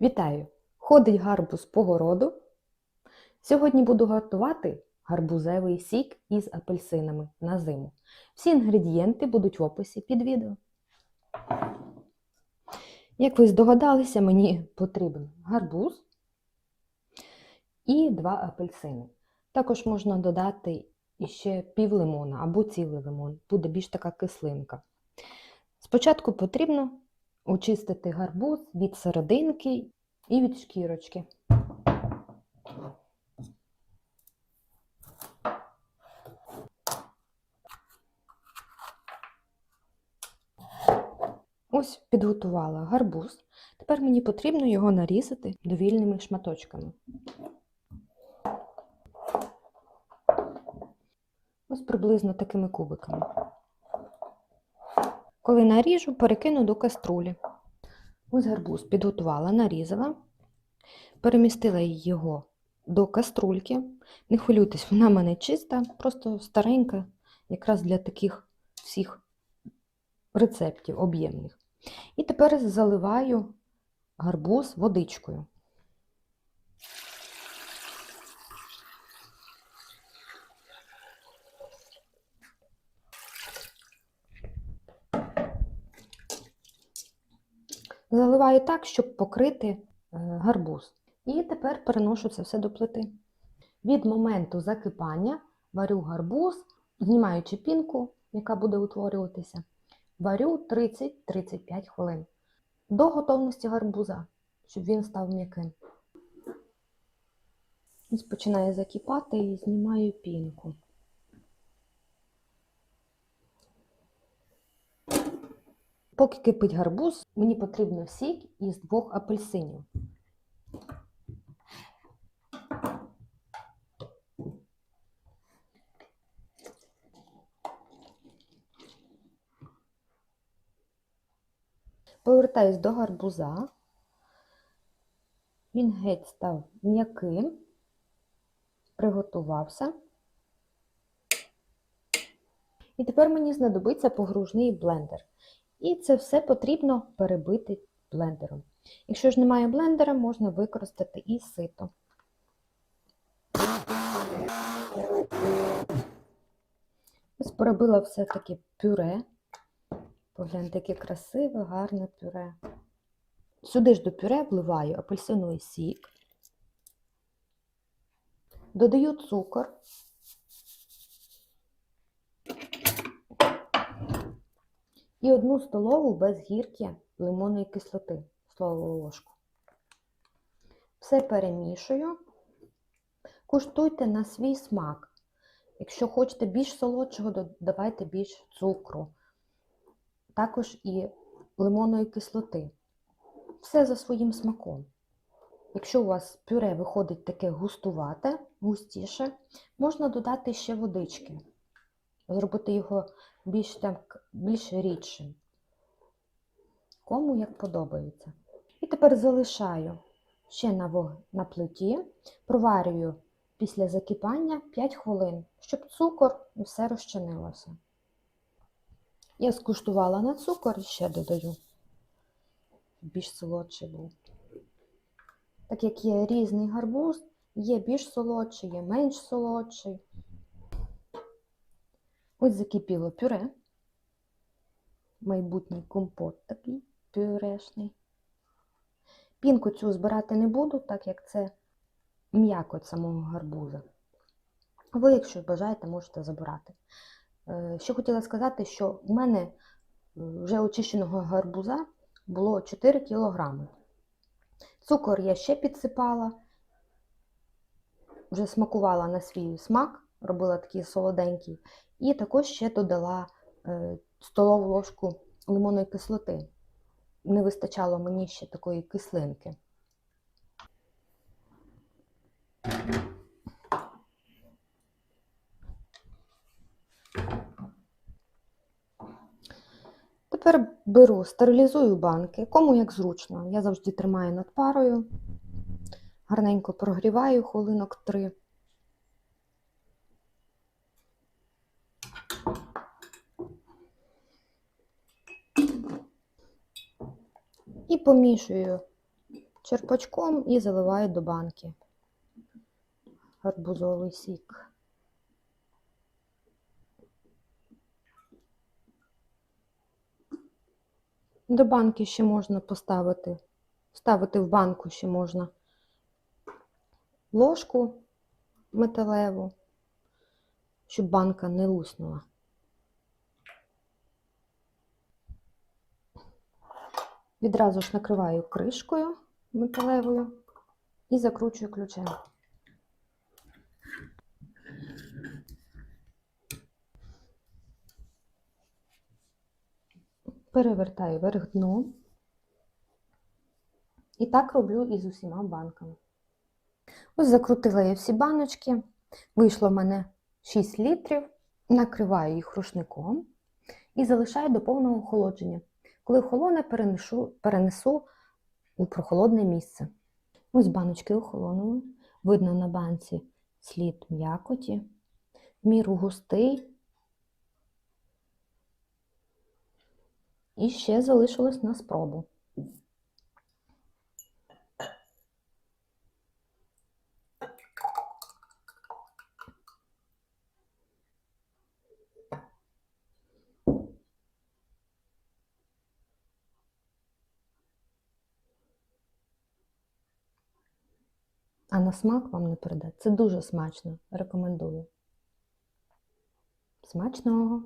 Вітаю! Ходить гарбуз по городу. Сьогодні буду готувати гарбузевий сік із апельсинами на зиму. Всі інгредієнти будуть в описі під відео. Як ви здогадалися, мені потрібен гарбуз і два апельсини. Також можна додати ще пів лимона або цілий лимон, буде більш така кислинка. Спочатку потрібно очистити гарбуз від серединки і від шкірочки. Ось підготувала гарбуз. Тепер мені потрібно його нарізати довільними шматочками. Ось приблизно такими кубиками. Коли наріжу, перекину до каструлі. Ось гарбуз підготувала, нарізала, перемістила його до каструльки. Не хвилюйтесь, вона в мене чиста, просто старенька, якраз для таких всіх рецептів об'ємних. І тепер заливаю гарбуз водичкою. Заливаю так, щоб покрити е, гарбуз. І тепер переношу це все до плити. Від моменту закипання варю гарбуз, знімаючи пінку, яка буде утворюватися, варю 30-35 хвилин до готовності гарбуза, щоб він став м'яким. Ось починає закипати і знімаю пінку. Поки кипить гарбуз, мені потрібно сік із двох апельсинів. Повертаюсь до гарбуза. Він геть став м'яким, приготувався. І тепер мені знадобиться погружний блендер. І це все потрібно перебити блендером. Якщо ж немає блендера, можна використати і сито. Ось перебила все-таки пюре. Погляньте, яке красиве, гарне пюре. Сюди ж до пюре вливаю апельсиновий сік, додаю цукор. І одну столову без гірки лимонної кислоти, столову ложку. Все перемішую. Куштуйте на свій смак. Якщо хочете більш солодшого, додавайте більш цукру, також і лимонної кислоти. Все за своїм смаком. Якщо у вас пюре виходить таке густувате, густіше, можна додати ще водички, зробити його більш так, більш рідшим. Кому як подобається. І тепер залишаю ще на, вог... на плиті, проварюю після закипання 5 хвилин, щоб цукор і все розчинилося. Я скуштувала на цукор і ще додаю, більш солодший був. Так як є різний гарбуз, є більш солодший, є менш солодший. Ось закипіло пюре. Майбутній компот такий пюрешний. Пінку цю збирати не буду, так як це м'якоть самого гарбуза. Ви, якщо бажаєте, можете забирати. Що хотіла сказати, що в мене вже очищеного гарбуза було 4 кг. Цукор я ще підсипала, вже смакувала на свій смак, робила такий солоденький, і також ще додала столову ложку лимонної кислоти. Не вистачало мені ще такої кислинки. Тепер беру, стерилізую банки, кому як зручно. Я завжди тримаю над парою, гарненько прогріваю хвилинок 3. І помішую черпачком і заливаю до банки. Гарбузовий сік. До банки ще можна поставити, ставити в банку ще можна ложку металеву, щоб банка не луснула. Відразу ж накриваю кришкою металевою і закручую ключем. Перевертаю вверх дном. І так роблю і з усіма банками. Ось закрутила я всі баночки. Вийшло в мене 6 літрів. Накриваю їх рушником і залишаю до повного охолодження. Коли холоне, перенесу, перенесу у прохолодне місце. Ось баночки охолонули. Видно на банці слід м'якоті, в міру густий. І ще залишилось на спробу. А на смак вам не передати. Це дуже смачно. Рекомендую. Смачного!